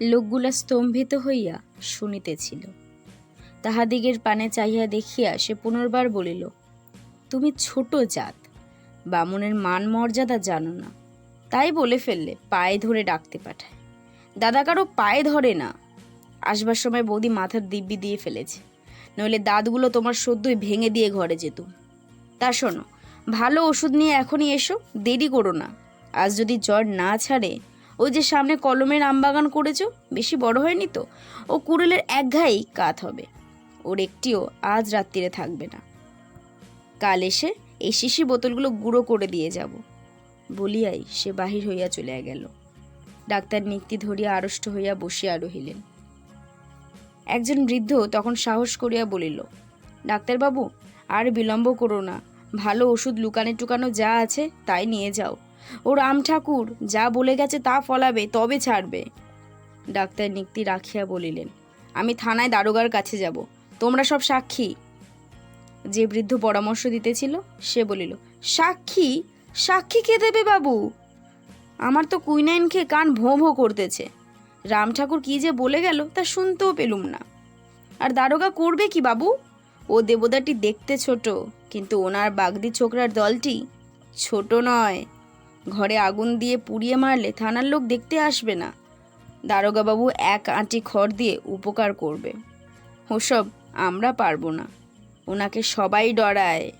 লোকগুলা স্তম্ভিত হইয়া শুনিতেছিল। তাহাদিগের পানে চাহিয়া দেখিয়া সে পুনর্বার বলিল, তুমি ছোট জাত, বামুনের মান মর্যাদা জানো না। তাই বলে ফেললে, পায়ে ধরে ডাকতে পাঠায়। দাদা কারও পায়ে ধরে না। আসবার সময় বৌদি মাথার দিব্যি দিয়ে ফেলেছে। নইলে দাঁতগুলো তোমার সদ্যই ভেঙে দিয়ে ঘরে যেত। তা শোনো, ভালো ওষুধ নিয়ে এখনই এসো, দেরি করো না। আজ যদি জ্বর না ছাড়ে ওই যে সামনে কলমের আমবাগান করেছ? বেশি বড় হয়নি তো? ও কুড়েলের এক ঘাই কাত হবে। ওর একটিও আজ রাত্রিরে থাকবে না। কাল এসে এই শিশি বোতলগুলো গুঁড়ো করে দিয়ে যাব। বলিয়াই সে বাহির হইয়া চলিয়া গেল। ডাক্তার নিক্তি ধরিয়া আড়ষ্ট হইয়া বসিয়া রহিলেন। একজন বৃদ্ধ তখন সাহস করিয়া বলিল, ডাক্তারবাবু, আর বিলম্ব করো না। ভালো ওষুধ লুকানে টুকানো যা আছে তাই নিয়ে যাও। ও রাম ঠাকুর যা বলে গেছে তা ফলাবে, তবে ছাড়বে। ডাক্তার নিক্তি রাখিয়া বলিলেন, আমি থানায় দারোগার কাছে যাব, তোমরা সব সাক্ষী? যে বৃদ্ধ পরামর্শ দিতেছিল, সে বলিল, সাক্ষী? সাক্ষী কে দেবে বাবু? আমার তো কুইনাইন খেয়ে কান ভোঁ ভোঁ করতেছে। রাম ঠাকুর কী যে বলে গেল, তা শুনতেও পেলুম না। আর দারোগা করবে কি বাবু? ও দেবতাটি দেখতে ছোট, কিন্তু ওনার বাগদি ছোকরার দলটি ছোট নয়। ঘরে আগুন দিয়ে পুড়িয়ে মারলে থানার লোক দেখতে আসবে না। দারোগাবাবু এক আঁটি খড় দিয়ে উপকার করবে। ওসব আমরা পারব না। ওনাকে সবাই ডরায়।